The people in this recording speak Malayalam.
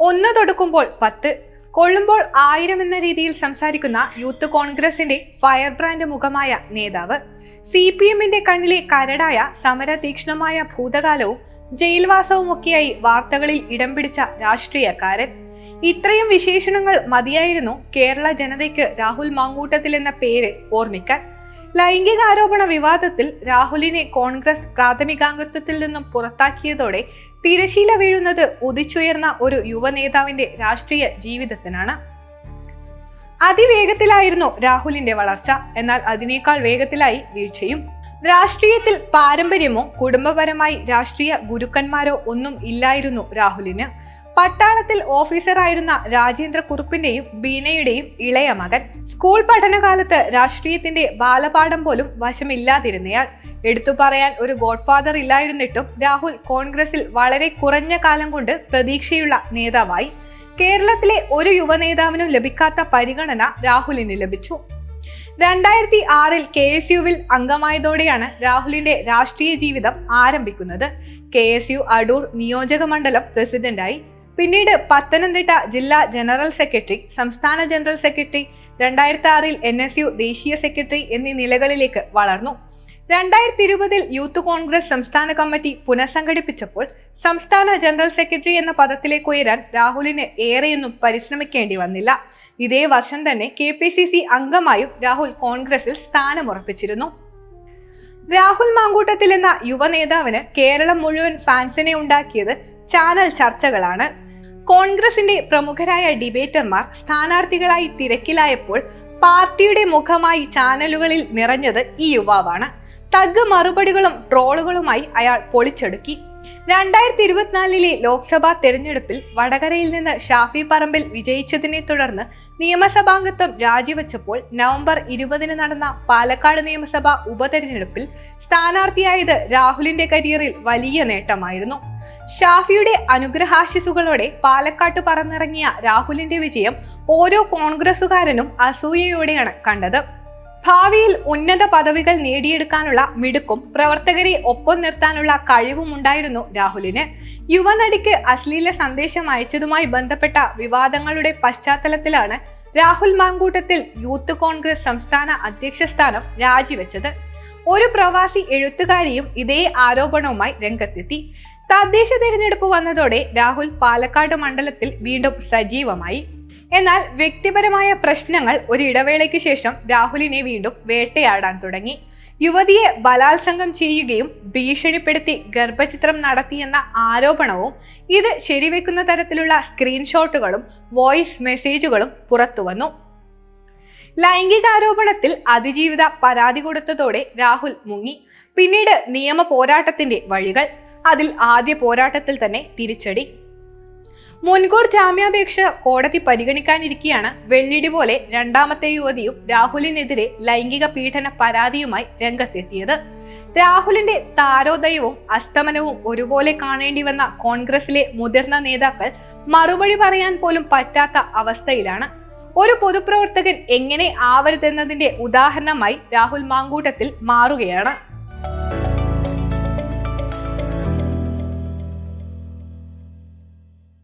ഒന്ന് തൊടുക്കുമ്പോൾ പത്ത് കൊള്ളുമ്പോൾ ആയിരം എന്ന രീതിയിൽ സംസാരിക്കുന്ന യൂത്ത് കോൺഗ്രസിന്റെ ഫയർ ബ്രാൻഡ് മുഖമായ നേതാവ് സി പി എമ്മിന്റെ കണ്ണിലെ കരടായ സമര ഭൂതകാലവും ജയിൽവാസവുമൊക്കെയായി വാർത്തകളിൽ ഇടം പിടിച്ച രാഷ്ട്രീയക്കാരൻ. ഇത്രയും വിശേഷണങ്ങൾ മതിയായിരുന്നു കേരള ജനതയ്ക്ക് രാഹുൽ മാങ്കൂട്ടത്തിൽ എന്ന പേര് ഓർമ്മിക്കാൻ. ലൈംഗികാരോപണ വിവാദത്തിൽ രാഹുലിനെ കോൺഗ്രസ് പ്രാഥമികാംഗത്വത്തിൽ നിന്നും പുറത്താക്കിയതോടെ തിരശീല വീഴുന്നത് ഉദിച്ചുയർന്ന ഒരു യുവനേതാവിന്റെ രാഷ്ട്രീയ ജീവിതത്തിനാണ്. അതിവേഗത്തിലായിരുന്നു രാഹുലിന്റെ വളർച്ച. എന്നാൽ അതിനേക്കാൾ വേഗത്തിലായി വീഴ്ചയും. രാഷ്ട്രീയത്തിൽ പാരമ്പര്യമോ കുടുംബപരമായി രാഷ്ട്രീയ ഗുരുക്കന്മാരോ ഒന്നും ഇല്ലായിരുന്നു രാഹുലിന്. പട്ടാളത്തിൽ ഓഫീസറായിരുന്ന രാജേന്ദ്ര കുറുപ്പിന്റെയും ബീനയുടെയും ഇളയ മകൻ. സ്കൂൾ പഠനകാലത്ത് രാഷ്ട്രീയത്തിന്റെ ബാലപാഠം പോലും വശമില്ലാതിരുന്നയാൾ. എടുത്തു പറയാൻ ഒരു ഗോഡ്ഫാദർ ഇല്ലായിരുന്നിട്ടും രാഹുൽ കോൺഗ്രസിൽ വളരെ കുറഞ്ഞ കാലം കൊണ്ട് പ്രതീക്ഷയുള്ള നേതാവായി. കേരളത്തിലെ ഒരു യുവ നേതാവിനും ലഭിക്കാത്ത പരിഗണന രാഹുലിന് ലഭിച്ചു. രണ്ടായിരത്തി ആറിൽ കെ എസ് യുവിൽ അംഗമായതോടെയാണ് രാഹുലിന്റെ രാഷ്ട്രീയ ജീവിതം ആരംഭിക്കുന്നത്. കെ എസ് യു അടൂർ നിയോജക മണ്ഡലം പ്രസിഡന്റായി. പിന്നീട് പത്തനംതിട്ട ജില്ലാ ജനറൽ സെക്രട്ടറി സംസ്ഥാന ജനറൽ സെക്രട്ടറി രണ്ടായിരത്തി ആറിൽ എൻ എസ് യു ദേശീയ സെക്രട്ടറി എന്നീ നിലകളിലേക്ക് വളർന്നു. രണ്ടായിരത്തി ഇരുപതിൽ യൂത്ത് കോൺഗ്രസ് സംസ്ഥാന കമ്മിറ്റി പുനഃസംഘടിപ്പിച്ചപ്പോൾ സംസ്ഥാന ജനറൽ സെക്രട്ടറി എന്ന പദത്തിലേക്ക് ഉയരാൻ രാഹുലിന് ഏറെയൊന്നും പരിശ്രമിക്കേണ്ടി വന്നില്ല. ഇതേ വർഷം തന്നെ കെ പി സി സി അംഗമായും രാഹുൽ കോൺഗ്രസിൽ സ്ഥാനമുറപ്പിച്ചിരുന്നു. രാഹുൽ മാങ്കൂട്ടത്തിൽ എന്ന യുവ നേതാവിന് കേരളം മുഴുവൻ ഫാൻസിനെ ഉണ്ടാക്കിയത് ചാനൽ ചർച്ചകളാണ്. കോൺഗ്രസിന്റെ പ്രമുഖരായ ഡിബേറ്റർമാർ സ്ഥാനാർത്ഥികളായി തിരക്കിലായപ്പോൾ പാർട്ടിയുടെ മുഖമായി ചാനലുകളിൽ നിറഞ്ഞത് ഈ യുവാവാണ്. തഗ് മറുപടികളും ട്രോളുകളുമായി അയാൾ പൊളിച്ചെടുക്കി. രണ്ടായിരത്തി ഇരുപത്തിനാലിലെ ലോക്സഭാ തെരഞ്ഞെടുപ്പിൽ വടകരയിൽ നിന്ന് ഷാഫി പറമ്പിൽ വിജയിച്ചതിനെ തുടർന്ന് നിയമസഭാംഗത്വം രാജിവെച്ചപ്പോൾ നവംബർ ഇരുപതിന് നടന്ന പാലക്കാട് നിയമസഭാ ഉപതെരഞ്ഞെടുപ്പിൽ സ്ഥാനാർത്ഥിയായത് രാഹുലിന്റെ കരിയറിൽ വലിയ നേട്ടമായിരുന്നു. ഷാഫിയുടെ അനുഗ്രഹാശിസുകളോടെ പാലക്കാട്ട് പറന്നിറങ്ങിയ രാഹുലിന്റെ വിജയം ഓരോ കോൺഗ്രസുകാരനും അസൂയയോടെയാണ് കണ്ടത്. ഭാവിയിൽ ഉന്നത പദവികൾ നേടിയെടുക്കാനുള്ള മിടുക്കും പ്രവർത്തകരെ ഒപ്പം നിർത്താനുള്ള കഴിവും ഉണ്ടായിരുന്നു രാഹുലിന്. യുവനടിക്ക് അശ്ലീല സന്ദേശം അയച്ചതുമായി ബന്ധപ്പെട്ട വിവാദങ്ങളുടെ പശ്ചാത്തലത്തിലാണ് രാഹുൽ മാങ്കൂട്ടത്തിൽ യൂത്ത് കോൺഗ്രസ് സംസ്ഥാന അധ്യക്ഷ സ്ഥാനം രാജിവെച്ചത്. ഒരു പ്രവാസി എഴുത്തുകാരിയും ഇതേ ആരോപണവുമായി രംഗത്തെത്തി. തദ്ദേശ തിരഞ്ഞെടുപ്പ് വന്നതോടെ രാഹുൽ പാലക്കാട് മണ്ഡലത്തിൽ വീണ്ടും സജീവമായി. എന്നാൽ വ്യക്തിപരമായ പ്രശ്നങ്ങൾ ഒരു ഇടവേളയ്ക്ക് ശേഷം രാഹുലിനെ വീണ്ടും വേട്ടയാടാൻ തുടങ്ങി. യുവതിയെ ബലാത്സംഗം ചെയ്യുകയും ഭീഷണിപ്പെടുത്തി ഗർഭചിത്രം നടത്തിയെന്ന ആരോപണവും ഇത് ശരിവെക്കുന്ന തരത്തിലുള്ള സ്ക്രീൻഷോട്ടുകളും വോയിസ് മെസ്സേജുകളും പുറത്തുവന്നു ലൈംഗികാരോപണത്തിൽ അതിജീവിത പരാതി കൊടുത്തതോടെ രാഹുൽ മുങ്ങി. പിന്നീട് നിയമ പോരാട്ടത്തിന്റെ വഴികൾ. അതിൽ ആദ്യ പോരാട്ടത്തിൽ തന്നെ തിരിച്ചടി. മുൻകൂർ ജാമ്യാപേക്ഷ കോടതി പരിഗണിക്കാനിരിക്കെയാണ് വെള്ളിടി പോലെ രണ്ടാമത്തെ യുവതിയും രാഹുലിനെതിരെ ലൈംഗിക പീഡന പരാതിയുമായി രംഗത്തെത്തിയത്. രാഹുലിന്റെ താരോദയവും അസ്തമനവും ഒരുപോലെ കാണേണ്ടി വന്ന കോൺഗ്രസിലെ മുതിർന്ന നേതാക്കൾ മറുപടി പറയാൻ പോലും പറ്റാത്ത അവസ്ഥയിലാണ്. ഒരു പൊതുപ്രവർത്തകൻ എങ്ങനെ ആവരുതെന്നതിന്റെ ഉദാഹരണമായി രാഹുൽ മാങ്കൂട്ടത്തിൽ മാറുകയാണ്.